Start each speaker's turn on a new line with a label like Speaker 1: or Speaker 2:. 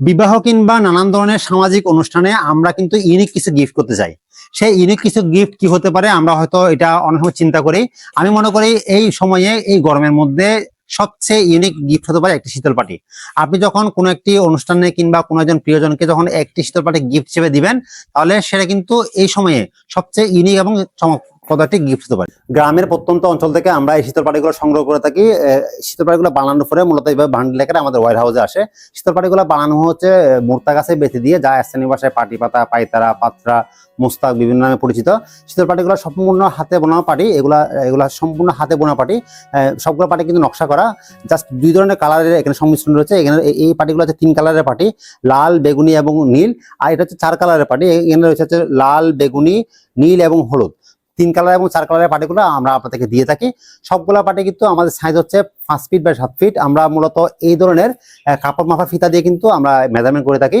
Speaker 1: বিবাহ কিংবা নানান ধরনের সামাজিক অনুষ্ঠানে আমরা কিন্তু ইউনিক কিছু গিফট করতে চাই। সেই ইউনিক কিছু গিফট কি হতে পারে আমরা হয়তো এটা অনেক সময় চিন্তা করি। আমি মনে করি এই সময়ে, এই গরমের মধ্যে সবচেয়ে ইউনিক গিফট হতে পারে একটি শীতল পাটি। আপনি যখন কোনো একটি অনুষ্ঠানে কিংবা কোনো একজন প্রিয়জনকে যখন একটি শীতল পাটি গিফট হিসেবে দিবেন, তাহলে সেটা কিন্তু এই সময়ে সবচেয়ে ইউনিক এবং চমকপ্রদ একটি গিফট হতে পারে। গ্রামের প্রত্যন্ত অঞ্চল থেকে আমরা এই শীতল পাটিগুলো সংগ্রহ করে থাকি। শীতল পাটিগুলো বানানোর পরে মূলত এইভাবে বান্ডেল আকারে আমাদের ওয়ার হাউসে আসে। শীতল পাটিগুলো বানানো হচ্ছে মুর্তা গাছে বেঁচে দিয়ে, যা স্থানীয় ভাষায় পাটি পাতা পাইতারা পাত্রা, মুস্তাক বিভিন্ন নামে পরিচিত। শীতল পাটিগুলো সম্পূর্ণ হাতে বোনা পাটি, এগুলা এগুলা সম্পূর্ণ হাতে বোনা পাটি। সবগুলো পাটি কিন্তু নকশা করা। জাস্ট দুই ধরনের কালারের এখানে সংমিশ্রণ রয়েছে। এখানে এই পাটিগুলো হচ্ছে তিন কালারের পাটি, লাল, বেগুনি এবং নীল। আর এটা হচ্ছে চার কালারের পাটি। এখানে রয়েছে হচ্ছে লাল, বেগুনি, নীল এবং হলুদ। তিন কালার এবং চার কালারের পাটিগুলো আমরা আপনাদেরকে দিয়ে থাকি। সবগুলা পাটি কিন্তু আমাদের সাইজ হচ্ছে পাঁচ ফিট বা সাত ফিট আমরা মূলত এই ধরনের কাপড় মাফা ফিতা দিয়ে কিন্তু আমরা মেজারমেন্ট করে থাকি।